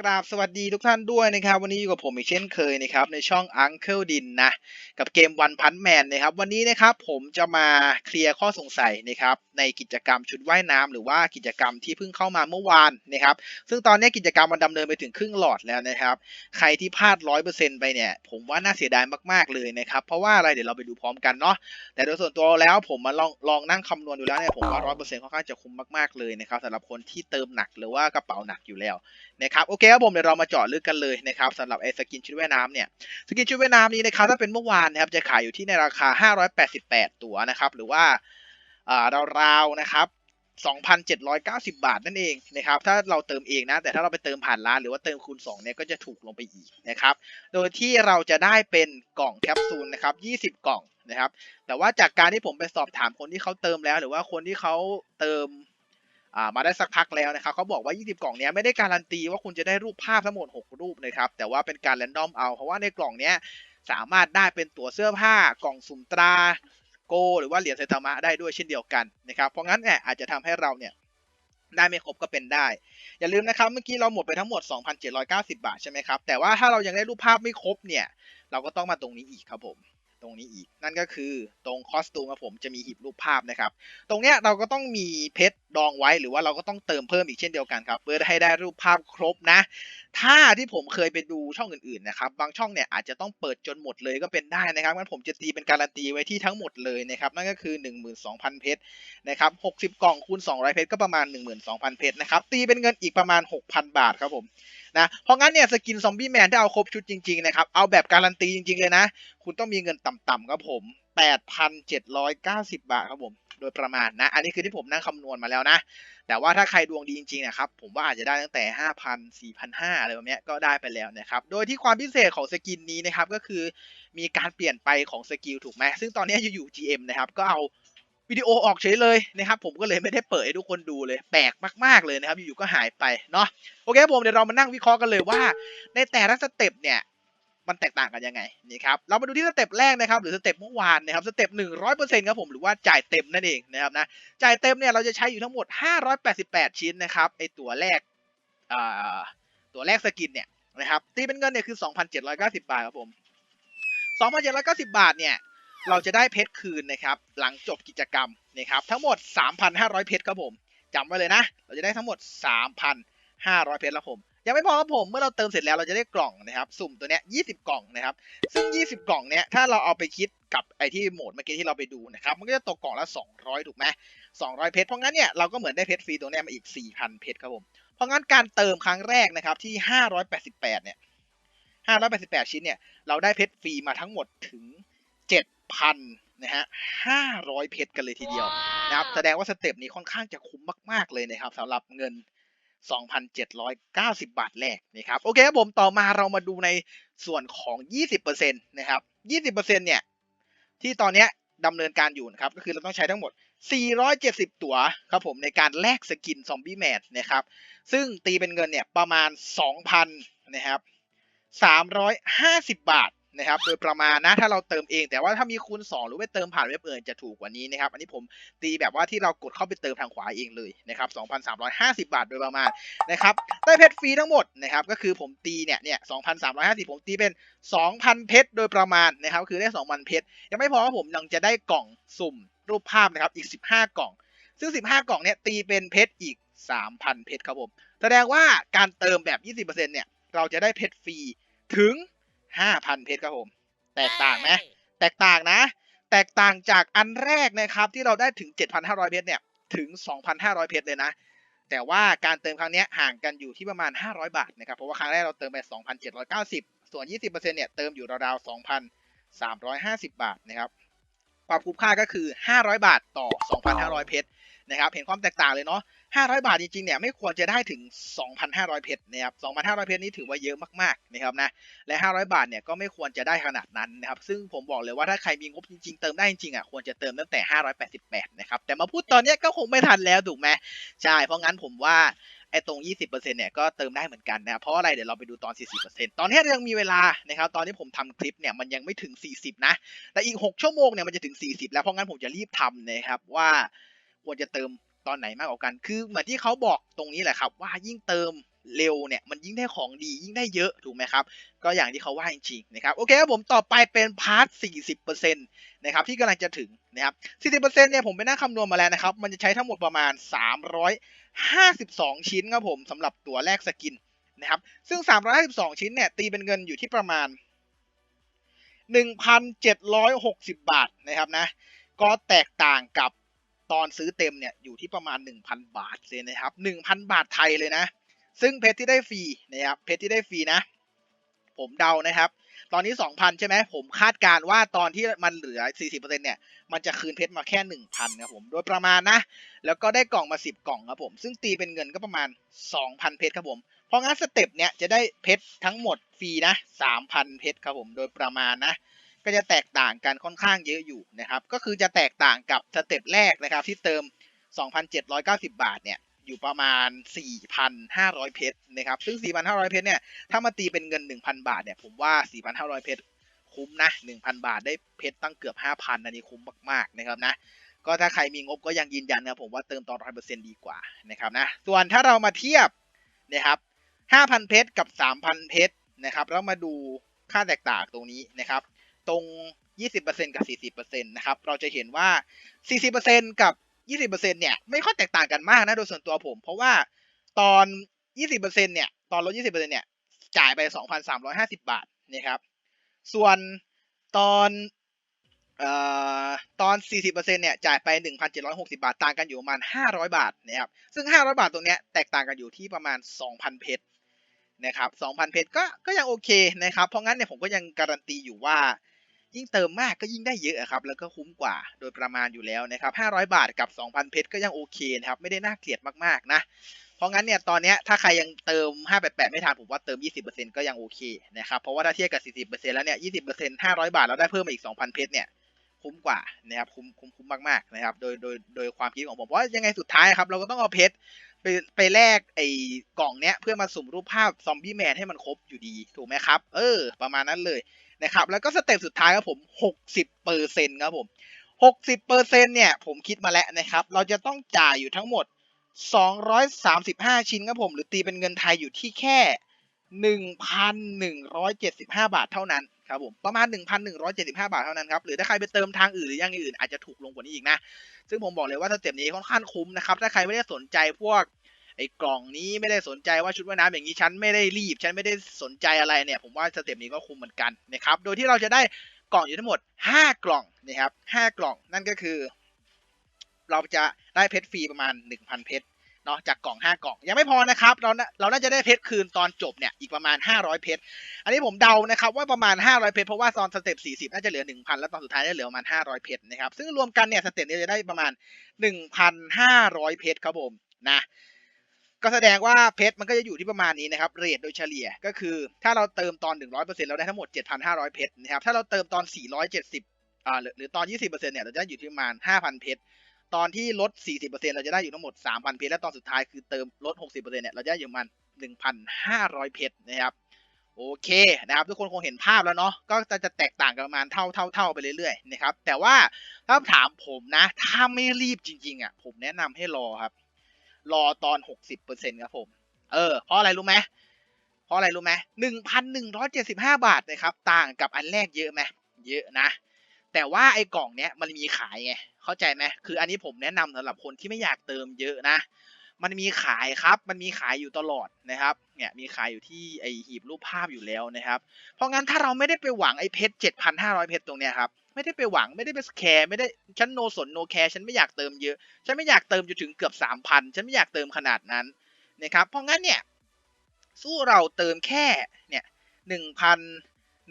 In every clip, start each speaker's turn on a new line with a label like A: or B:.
A: กราบสวัสดีทุกท่านด้วยนะครับ วันนี้อยู่กับผมอีกเช่นเคยนะครับในช่อง Uncle ดินนะกับเกมวันพันแมนนะครับวันนี้นะครับผมจะมาเคลียร์ข้อสงสัยนะครับในกิจกรรมชุดว่ายน้ำหรือว่ากิจกรรมที่เพิ่งเข้ามาเมื่อวานนะครับซึ่งตอนนี้กิจกรรมมันดำเนินไปถึงครึ่งหลอดแล้วนะครับ ใครที่พลาดร้อยเปอร์เซ็นต์ไปเนี่ยผมว่าน่าเสียดายมากๆเลยนะครับเพราะว่าอะไรเดี๋ยวเราไปดูพร้อมกันเนาะแต่โดยส่วนตัวแล้วผมมาลองลองนั่งคำนวณดูแล้วเนี่ยผมว่าร้อยเปอร์เซ็นต์ค่อนข้างจะคุ้มมากๆเลยนะครับสำหรับคนที่เติมหนักหรือว่ากระเป๋าหนักอยู่แล้ว นะครับโอเคครับผมเดี๋ยวเรามาเจาะลึกกันเลยนะครับสำหรับไอ้สกินชุดว่ายน้ำเนี่ยสกินชุดว่ายน้ำนี้นะครับถ้าเป็นเมื่อวานนะครับจะขายอยู่ที่ในราคา 588 ตัวนะครับหรือว่าอ่าราวๆนะครับ2,790 บาทนั่นเองนะครับถ้าเราเติมเองนะ แต่ถ้าเราไปเติมผ่านร้านหรือว่าเติมคูณ2เนี่ยก็จะถูกลงไปอีกนะครับโดยที่เราจะได้เป็นกล่องแคปซูลนะครับ20 กล่องนะครับแต่ว่าจากการที่ผมไปสอบถามคนที่เขาเติมแล้ว หรือว่าคนที่เขาเติม มาได้สักพักแล้วนะครับเขาบอกว่า 20 กล่องนี้ไม่ได้การันตีว่าคุณจะได้รูปภาพทั้งหมด 6 รูปนะครับแต่ว่าเป็นการแรนดอมเอา เพราะว่าในกล่องนี้สามารถได้เป็นตั๋วเสื้อผ้ากล่องสุ่มตราโก หรือว่าเหรียญไซตามะได้ด้วยเช่นเดียวกันนะครับเพราะงั้นเนี่ยอาจจะทำให้เราเนี่ยได้ไม่ครบก็เป็นได้ อย่าลืมนะครับเมื่อกี้เราหมดไปทั้งหมด 2,790 บาทใช่ไหมครับแต่ว่าถ้าเรายังได้รูปภาพไม่ครบเนี่ยเราก็ต้องมาตรงนี้อีกครับผม ตรงนี้อีก นั่นก็คือตรงคอสตูมครับผมจะมีหีบรูปภาพนะครับ ตรงเนี้ยเราก็ต้องมีเพชรดองไว้หรือว่าเราก็ต้องเติมเพิ่มอีกเช่นเดียวกันครับ เพื่อให้ได้รูปภาพครบนะ ถ้าที่ผมเคยไปดูช่องอื่นๆนะครับบางช่องเนี่ยอาจจะต้องเปิดจนหมดเลยก็เป็นได้นะครับงั้นผมจะตีเป็นการันตีไว้ที่ทั้งหมดเลยนะครับนั่นก็คือ 12,000 เพชรนะครับ60 กล่องคูณ 200 เพชรก็ประมาณ 12,000 เพชรนะครับตีเป็นเงินอีกประมาณ 6,000 บาทครับผมนะเพราะงั้นเนี่ยสกินซอมบี้แมนที่เอาครบชุดจริงๆนะครับเอาแบบการันตีจริงๆเลยนะ คุณต้องมีเงินต่ำๆครับผม 8,790 บาทครับผมโดยประมาณนะ อันนี้คือที่ผมนั่งคำนวณมาแล้วนะ แต่ว่าถ้าใครดวงดีจริงๆนะครับ ผมว่าอาจจะได้ตั้งแต่ 5,000 4,500 อะไรแบบนี้ก็ได้ไปแล้วนะครับ โดยที่ความพิเศษของสกินนี้นะครับ ก็คือมีการเปลี่ยนไปของสกิลถูกไหม ซึ่งตอนนี้อยู่ GM นะครับ ก็เอาวิดีโอออกเฉยเลยนะครับ ผมก็เลยไม่ได้เปิดให้ทุกคนดูเลยแปลกมาก ๆเลยนะครับ อยู่ๆก็หายไปเนาะ โอเคผมเดี๋ยวเรามานั่งวิเคราะห์กันเลยว่า ในแต่ละสเต็ปเนี่ย มันแตกต่างกันยังไงนี่ครับเรามาดูที่สเต็ปแรกนะครับหรือสเต็ปเมื่อวานนะครับสเต็ปหนึ่งร้อยเปอร์เซ็นต์ครับผมหรือว่าจ่ายเต็มนั่นเองนะครับนะจ่ายเต็มเนี่ยเราจะใช้อยู่ทั้งหมด588ชิ้นนะครับไอตัวแรกอ่าตัวแรกสกินเนี่ยนะครับตีเป็นเงินเนี่ยคือ2,790บาทครับผม2,790บาทเนี่ยเราจะได้เพชรคืนนะครับหลังจบกิจกรรมนะครับทั้งหมด 3,500 เพชรครับผมจำไว้เลยนะ เราจะได้ทั้งหมด 3,500 เพชรแล้วผม ยังไม่พอครับผมเมื่อเราเติมเสร็จแล้วเราจะได้กล่องนะครับสุ่มตัวเนี้ย20 กล่องนะครับ ซึ่ง 20 กล่องเนี้ยถ้าเราเอาไปคิดกับไอที่โหมดเมื่อกี้ที่เราไปดูนะครับ มันก็จะตกกล่องละ 200 ถูกไหม200 เพชรเพราะงั้นเนี่ยเราก็เหมือนได้เพชรฟรีตัวเนี้ยมาอีก 4,000 เพชรครับผม เพราะงั้นการเติมครั้งแรกนะครับที่ 588 เนี่ย 588 ชิ้นเนี่ยเราได้เพชรฟรีมาทั้งหมดถึง 7,000นะฮะ 500 เพชรกันเลยทีเดียวนะครับ แสดงว่าสเต็ปนี้ค่อนข้างจะคุ้มมาก ๆ เลยนะครับสำหรับเงิน 2,790 บาทแรกนะครับโอเคครับผมต่อมาเรามาดูในส่วนของ 20%นะครับ 20%เนี่ยที่ตอนนี้ดำเนินการอยู่นะครับก็คือเราต้องใช้ทั้งหมด 470 ตั๋วครับผมในการแลกสกินซอมบี้แมนนะครับซึ่งตีเป็นเงินเนี่ยประมาณ 2,000นะครับ350 บาท นะครับโดยประมาณนะถ้าเราเติมเอง แต่ว่าถ้ามีคูณ 2 หรือไปเติมผ่านเว็บอื่นจะถูกกว่านี้นะครับ อันนี้ผมตีแบบว่าที่เรากดเข้าไปเติมทางขวาเองเลยนะครับ2,350 บาทโดยประมาณนะครับได้เพชรฟรีทั้งหมดนะครับก็คือผมตีเนี่ยเนี่ย2,350 ผมตีเป็น 2,000 เพชรโดยประมาณนะครับคือได้ 2,000 เพชรยังไม่พอครับผมยังจะได้กล่องสุ่มรูปภาพนะครับอีก 15 กล่อง ซึ่ง 15 กล่องเนี่ยตีเป็นเพชรอีก 3,000 เพชรครับผมแสดงว่าการเติมแบบ 20%เนี่ยเราจะได้เพชรฟรีถึง 5,000เพชรครับผม แตกต่างไหมแตกต่างนะ แตกต่างจากอันแรกนะครับที่เราได้ถึง 7,500 เพชรเนี่ยถึง 2,500 เพชรเลยนะ แต่ว่าการเติมครั้งเนี้ยห่างกันอยู่ที่ประมาณ 500 บาทนะครับ เพราะว่าครั้งแรกเราเติมไป 2,790 ส่วน 20%เนี่ยเติมอยู่ราวๆ 2,350 บาทนะครับ ความคุ้มค่าก็คือ 500 บาทต่อ 2,500 เพชรนะครับ เห็นความแตกต่างเลยเนาะ 500 บาทจริงๆเนี่ยไม่ควรจะได้ถึง 2,500 เพชรนะครับ 2,500 เพชรนี่ถือว่าเยอะมากๆนะครับนะและ 500 บาทเนี่ยก็ไม่ควรจะได้ขนาดนั้นนะครับซึ่งผมบอกเลยว่าถ้าใครมีงบจริงๆ เติมได้จริงๆอะควรจะเติมตั้งแต่ 588 นะครับแต่มาพูดตอนนี้ก็คงไม่ทันแล้วถูกไหมใช่เพราะงั้นผมว่าไอ้ตรง 20%เนี่ย ก็เติมได้เหมือนกันนะครับ เพราะอะไร เดี๋ยวเราไปดูตอน 40%ตอนนี้ยังมีเวลา นะครับ ตอนที่ผมทำคลิปเนี่ย มันยังไม่ถึง 40 นะ แต่อีก 6 ชั่วโมงเนี่ย มันจะถึง 40 แล้ว เพราะงั้นผมจะรีบทำนะครับว่าควรจะเติม ตอนไหนมากกว่ากัน คือเหมือนที่เขาบอกตรงนี้แหละครับ ว่ายิ่งเติมเร็วเนี่ยมันยิ่งได้ของดียิ่งได้เยอะถูกไหมครับ ก็อย่างที่เขาว่าจริงๆนะครับโอเคครับผมต่อไปเป็นพาร์ท 40%นะครับที่กำลังจะถึงนะครับ 40%เนี่ยผมไปนั่งคำนวณมาแล้วนะครับ มันจะใช้ทั้งหมดประมาณ 352 ชิ้นครับผมสำหรับตัวแรกสกินนะครับซึ่ง 352 ชิ้นเนี่ยตีเป็นเงินอยู่ที่ประมาณ 1,760 บาทนะครับนะก็แตกต่างกับ ตอนซื้อเต็มเนี่ยอยู่ที่ประมาณ 1,000 บาทเลยนะครับ 1,000 บาทไทยเลยนะ ซึ่งเพชรที่ได้ฟรีนะครับเพชรที่ได้ฟรีนะ ผมเดานะครับ ตอนนี้ 2,000 ใช่ไหมผมคาดการว่าตอนที่มันเหลือ 40%เนี่ยมันจะคืนเพชรมาแค่ 1,000ครับผมโดยประมาณนะ แล้วก็ได้กล่องมา 10 กล่องครับผมซึ่งตีเป็นเงินก็ประมาณ 2,000 เพชรครับผมเพราะงั้นสเต็ปเนี่ยจะได้เพชรทั้งหมดฟรีนะ3,000 เพชรครับผมโดยประมาณนะ ก็จะแตกต่างกันค่อนข้างเยอะอยู่นะครับ ก็คือจะแตกต่างกับสเต็ปแรกนะครับ ที่เติม 2,790 บาทเนี่ยอยู่ประมาณ 4,500 เพชรนะครับ ซึ่ง 4,500 เพชรเนี่ย ถ้ามาตีเป็นเงิน 1,000 บาทเนี่ย ผมว่า 4,500 เพชรคุ้มนะ 1,000 บาทได้เพชรตั้งเกือบ 5,000 อันนี้คุ้มมาก ๆ นะครับนะ ก็ถ้าใครมีงบก็ยังยืนยันนะผมว่าเติมตอน100%ดีกว่านะครับนะ ส่วนถ้าเรามาเทียบนะครับ 5,000 เพชรกับ 3,000 เพชรนะครับ แล้วมาดูค่าแตกต่างตรงนี้นะครับ ตรง 20%กับ 40%นะครับ เราจะเห็นว่า 40%กับ 20%เนี่ย ไม่ค่อยแตกต่างกันมากนะ โดยส่วนตัวผม เพราะว่าตอน 20%เนี่ย ตอนลด 20%เนี่ย จ่ายไป 2,350 บาทนะครับ ส่วนตอนเอ่อตอน 40%เนี่ย จ่ายไป 1,760 บาท ต่างกันอยู่ประมาณ 500 บาทนะครับ ซึ่ง 500 บาทตรงเนี้ยแตกต่างกันอยู่ที่ประมาณ 2,000 เพชรนะครับ 2,000 เพชรก็ ก็ยังโอเคนะครับ เพราะงั้นเนี่ยผมก็ยังการันตีอยู่ว่า ยิ่งเติมมากก็ยิ่งได้เยอะครับ แล้วก็คุ้มกว่าโดยประมาณอยู่แล้วนะครับ 500 บาทกับ 2,000 เพชรก็ยังโอเคนะครับ ไม่ได้น่าเกลียดมากๆนะ เพราะงั้นเนี่ยตอนนี้ถ้าใครยังเติม 588 ไม่ทันผมว่าเติม 20%ก็ยังโอเคนะครับ เพราะว่าถ้าเทียบกับ 40%แล้วเนี่ย 20% 500 บาทแล้วได้เพิ่มมาอีก 2,000 เพชรเนี่ยคุ้มกว่านะครับคุ้มคุ้มคุ้มมากๆนะครับ โดยโดยโดยความคิดของผมเพราะยังไงสุดท้ายครับเราก็ต้องเอาเพชรไปไปแลกไอ้กล่องเนี้ยเพื่อมาสุ่มรูปภาพซอมบี้แมนให้มันครบอยู่ดีถูกไหมครับ เออ ประมาณนั้นเลย นะครับแล้วก็สเต็ปสุดท้ายครับผม 60เปอร์เซ็นครับผม 60เปอร์เซ็นเนี่ยผมคิดมาแล้วนะครับ เราจะต้องจ่ายอยู่ทั้งหมด 235 ชิ้นครับผม หรือตีเป็นเงินไทยอยู่ที่แค่ 1,175 บาทเท่านั้นครับผมประมาณ 1,175 บาทเท่านั้นครับหรือถ้าใครไปเติมทางอื่นหรืออย่างอื่นอาจจะถูกลงกว่านี้อีกนะ ซึ่งผมบอกเลยว่าสเต็ปนี้ค่อนข้างคุ้มนะครับ ถ้าใครไม่ได้สนใจพวก ไอ้กล่องนี้ไม่ได้สนใจว่าชุดว่ายน้ำอย่างนี้ฉันไม่ได้รีบ ฉันไม่ได้สนใจอะไรเนี่ยผมว่าสเต็ปนี้ก็คุ้มเหมือนกันนะครับโดยที่เราจะได้กล่องอยู่ทั้งหมด 5 กล่องนะครับ5กล่องนั่นก็คือ เราจะได้เพชรฟรีประมาณ 1,000 เพชรเนาะจากกล่อง 5 กล่อง ยังไม่พอนะครับ เราเราน่าจะได้เพชรคืนตอนจบเนี่ยอีกประมาณ 500 เพชรอันนี้ผมเดานะครับว่าประมาณ 500 เพชรเพราะว่าตอนสเต็ป40 น่าจะเหลือ 1,000 แล้วตอนสุดท้ายจะเหลือประมาณ 500 เพชรนะครับซึ่งรวมกันเนี่ยสเต็ปนี้จะได้ประมาณ 1,500 เพชรครับผมนะ ก็แสดงว่าเพชรมันก็จะอยู่ที่ประมาณนี้นะครับเรทโดยเฉลี่ยก็คือ ถ้าเราเติมตอน 100%เราได้ทั้งหมด 7,500 เพชรนะครับถ้าเราเติมตอน 470อ่าหรือตอน 20%เนี่ยเราจะได้อยู่ที่ประมาณ 5,000 เพชรตอนที่ลด 40%เราจะได้อยู่ทั้งหมด 3,000 เพชรและตอนสุดท้ายคือเติมลด 60%เนี่ยเราจะได้อยู่ประมาณ1,500 เพชรนะครับโอเคนะครับทุกคนคงเห็นภาพแล้วเนาะก็จะจะแตกต่างกันประมาณเท่าเท่าเท่าไปเรื่อยๆนะครับแต่ว่าถ้าถามผมนะ ถ้าไม่รีบจริงๆอะผมแนะนำให้รอครับ รอตอนหกสิบเปอร์เซ็นครับผม เออ เพราะอะไรรู้ไหมเพราะอะไรรู้ไหมหนึ่งพันหนึ่งร้อยเจ็ดสิบห้าบาทนะครับ ต่างกับอันแรกเยอะไหมเยอะนะ แต่ว่าไอ้กล่องเนี้ยมันมีขายไง เข้าใจไหมคืออันนี้ผมแนะนำสำหรับคนที่ไม่อยากเติมเยอะนะ มันมีขายครับ มันมีขายอยู่ตลอดนะครับ เนี่ยมีขายอยู่ที่ไอหีบรูปภาพอยู่แล้วนะครับ เพราะงั้นถ้าเราไม่ได้ไปหวังไอเพชรเจ็ดพันห้าร้อยเพชรตรงเนี้ยครับ ไม่ได้ไปหวังไม่ได้ไปแคร์ไม่ได้ฉันโนสนโนแคร์ฉันไม่อยากเติมเยอะ ฉันไม่อยากเติมจนถึงเกือบสามพันฉันไม่อยากเติมขนาดนั้นนะครับ เพราะงั้นเนี่ยสู้เราเติมแค่เนี่ยหนึ่งพัน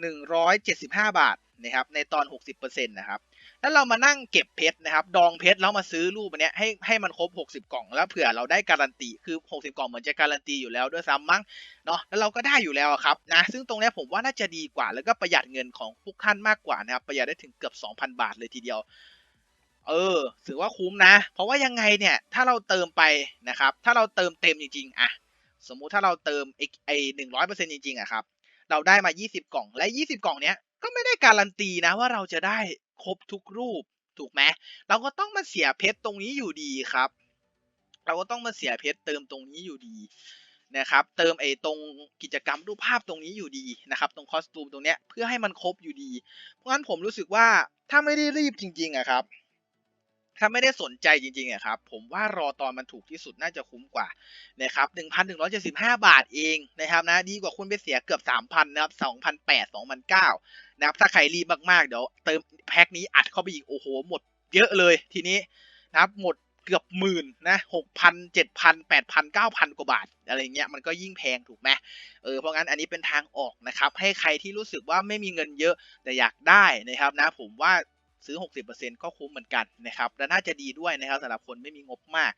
A: หนึ่งร้อยเจ็ดสิบห้าบาท นะครับในตอนหกสิบเปอร์เซ็นต์นะครับแล้วเรามานั่งเก็บเพชรนะครับ ดองเพชรแล้วมาซื้อรูปอันเนี้ยให้ให้มันครบ 60 กล่อง แล้วเผื่อเราได้การันตีคือ 60 กล่องเหมือนจะการันตีอยู่แล้วด้วยซ้ำมั้งเนาะแล้วเราก็ได้อยู่แล้วอะครับนะซึ่งตรงนี้ผมว่าน่าจะดีกว่า แล้วก็ประหยัดเงินของทุกท่านมากกว่านะครับประหยัดได้ถึงเกือบ 2,000 บาทเลยทีเดียวเออถือว่าคุ้มนะ เพราะว่ายังไงเนี่ยถ้าเราเติมไปนะครับ ถ้าเราเติมเต็มจริงๆอะสมมุติถ้าเราเติมไอ้ไอ้หนึ่งร้อยเปอร์เซ็นต์จริงๆอะครับเราได้มา 20 กล่อง และ 20 กล่องเนี้ย ก็ไม่ได้การันตีนะว่าเราจะได้ครบทุกรูปถูกไหมเราก็ต้องมาเสียเพชรตรงนี้อยู่ดีครับ เราก็ต้องมาเสียเพชรเติมตรงนี้อยู่ดีนะครับ เติมไอ้ตรงกิจกรรมรูปภาพตรงนี้อยู่ดีนะครับ ตรงคอสตูมตรงเนี้ยเพื่อให้มันครบอยู่ดี เพราะงั้นผมรู้สึกว่าถ้าไม่ได้รีบจริงๆอะครับ ถ้าไม่ได้สนใจจริงๆอะครับ ผมว่ารอตอนมันถูกที่สุดน่าจะคุ้มกว่านะครับ1,175 บาทเองนะครับนะ ดีกว่าคุณไปเสียเกือบ 3,000 นะครับ 2,800 2,900 นะครับถ้าใครรีบมากๆ เดี๋ยวเติมแพ็คนี้อัดเข้าไปอีกโอ้โห หมดเยอะเลยทีนี้นะครับหมดเกือบหมื่นนะ6,000 7,000 8,000 9,000กว่าบาทอะไรเงี้ยมันก็ยิ่งแพงถูกไหมเออเพราะงั้นอันนี้เป็นทางออกนะครับ ให้ใครที่รู้สึกว่าไม่มีเงินเยอะแต่อยากได้นะครับนะผมว่าซื้อ 60%ก็คุ้มเหมือนกันนะครับและน่าจะดีด้วยนะครับสำหรับคนไม่มีงบมาก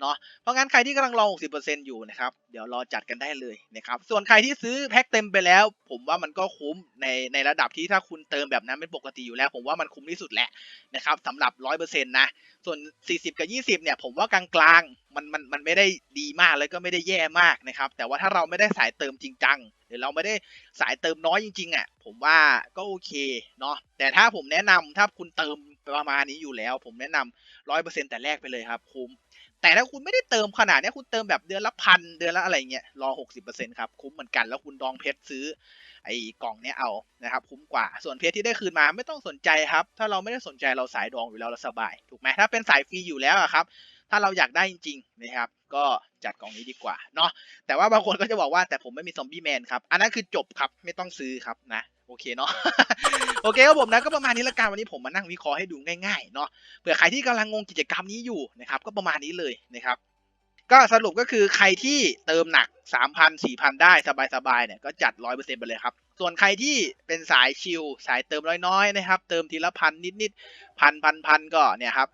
A: เนาะเพราะงั้นใครที่กำลังรอ 60%อยู่นะครับ เดี๋ยวรอจัดกันได้เลยนะครับ ส่วนใครที่ซื้อแพ็คเต็มไปแล้ว ผมว่ามันก็คุ้มในในระดับที่ถ้าคุณเติมแบบนั้นเป็นปกติอยู่แล้ว ผมว่ามันคุ้มที่สุดแหละนะครับสำหรับ 100%นะ ส่วน 40 กับ 20 เนี่ย ผมว่ากลางๆ มันมันมันไม่ได้ดีมากแล้วก็ไม่ได้แย่มากนะครับ แต่ว่าถ้าเราไม่ได้สายเติมจริงจังหรือเราไม่ได้สายเติมน้อยจริงๆอะ ผมว่าก็โอเคเนาะ แต่ถ้าผมแนะนำถ้าคุณเติมประมาณนี้อยู่แล้ว ผมแนะนำร้อยเปอร์เซ็นแต่แรกไปเลยครับ คุ้ม แต่ถ้าคุณไม่ได้เติมขนาดนี้คุณเติมแบบเดือนละพันเดือนละอะไรเงี้ยรอหกสิบเปอร์เซ็นครับ คุ้มเหมือนกันแล้วคุณดองเพชรซื้อ ไอ้กล่องเนี้ยเอานะครับ คุ้มกว่าส่วนเพชรที่ได้คืนมาไม่ต้องสนใจครับ ถ้าเราไม่ได้สนใจเราสายดองอยู่แล้วเราสบาย ถูกไหมถ้าเป็นสายฟรีอยู่แล้วอะครับ ถ้าเราอยากได้จริงๆนะครับ ก็จัดกล่องนี้ดีกว่าเนาะแต่ว่าบางคนก็จะบอกว่าแต่ผมไม่มีซอมบี้แมนครับอันนั้นคือจบครับไม่ต้องซื้อครับนะ โอเคเนาะโอเคครับผมนะก็ประมาณนี้ละกันวันนี้ผมมานั่งวิเคราะห์ให้ดูง่ายๆเนาะเผื่อใครที่กำลังงงกิจกรรมนี้อยู่นะครับก็ประมาณนี้เลยนะครับก็สรุปก็คือใครที่เติมหนัก 3,000 4,000 ได้สบายๆเนี่ยก็จัด 100%ไปเลยครับ ส่วนใครที่เป็นสายชิลสายเติมน้อยๆนะครับ เติมทีละพันนิดๆพันพันพันก็เนี่ยครับ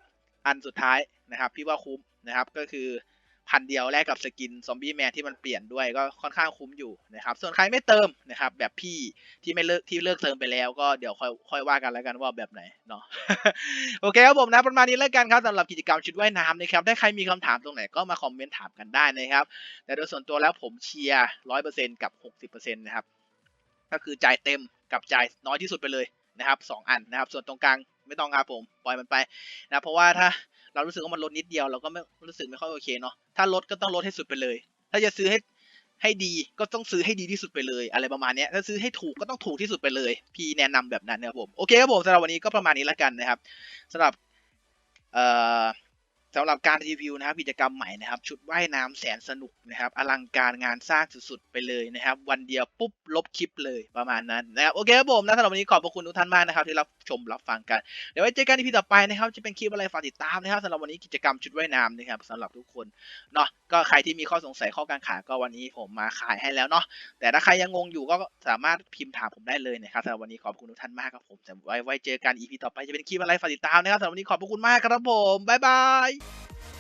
A: อันสุดท้ายนะครับ พี่ว่าคุ้มนะครับก็คือ พันเดียวแลกกับสกินซอมบี้แมนที่มันเปลี่ยนด้วยก็ค่อนข้างคุ้มอยู่นะครับ ส่วนใครไม่เติมนะครับ แบบพี่ที่ไม่เลิกที่เลิกเติมไปแล้วก็เดี๋ยวค่อยค่อยว่ากันแล้วกันว่าแบบไหนเนาะโอเคครับผมนะประมาณนี้แล้วกันครับสำหรับกิจกรรมชุดว่ายน้ำนะครับถ้าใครมีคำถามตรงไหนก็มาคอมเมนต์ถามกันได้นะครับ แต่โดยส่วนตัวแล้วผมเชียร์ร้อยเปอร์เซ็นกับหกสิบเปอร์เซ็นต์นะครับก็คือจ่ายเต็มกับจ่ายน้อยที่สุดไปเลยนะครับสองอันนะครับ ส่วนตรงกลางไม่ต้องครับผมปล่อยมันไปนะเพราะว่าถ้า เรารู้สึกว่ามันลดนิดเดียวเราก็ไม่รู้สึกไม่ค่อยโอเคเนาะถ้าลดก็ต้องลดให้สุดไปเลย ถ้าจะซื้อให้ให้ดีก็ต้องซื้อให้ดีที่สุดไปเลย อะไรประมาณนี้ถ้าซื้อให้ถูกก็ต้องถูกที่สุดไปเลย พี่แนะนำแบบนั้นนะครับผมโอเคครับผมสำหรับวันนี้ก็ประมาณนี้ละกันนะครับสำหรับเอ่อ สำหรับการรีวิวนะครับกิจกรรมใหม่นะครับชุดว่ายน้ำแสนสนุกนะครับอลังการงานสร้างสุดๆไปเลยนะครับ วันเดียวปุ๊บลบคลิปเลยประมาณนั้นนะครับโอเคครับผมนะสำหรับวันนี้ขอบพระคุณทุกท่านมากนะครับที่รับชมรับฟังกัน เดี๋ยวไว้เจอกันในพีต่อไปนะครับ จะเป็นคลิปอะไรฝากติดตามนะครับสำหรับวันนี้กิจกรรมชุดว่ายน้ำนะครับสำหรับทุกคนเนาะก็ใครที่มีข้อสงสัยข้อกังขาก็วันนี้ผมมาขายให้แล้วเนาะแต่ถ้าใครยังงงอยู่ก็สามารถพิมพ์ถามผมได้เลยนะครับสำหรับวันนี้ขอบคุณทุกท่านมากครับผมจะไว้ไว้เจอกันอีพีต่อไปจะเป็นคลิปอะไรฝากติดตามนะครับสำหรับวันนี้ขอบพระคุณมากครับผมบ๊ายบาย
B: Bye.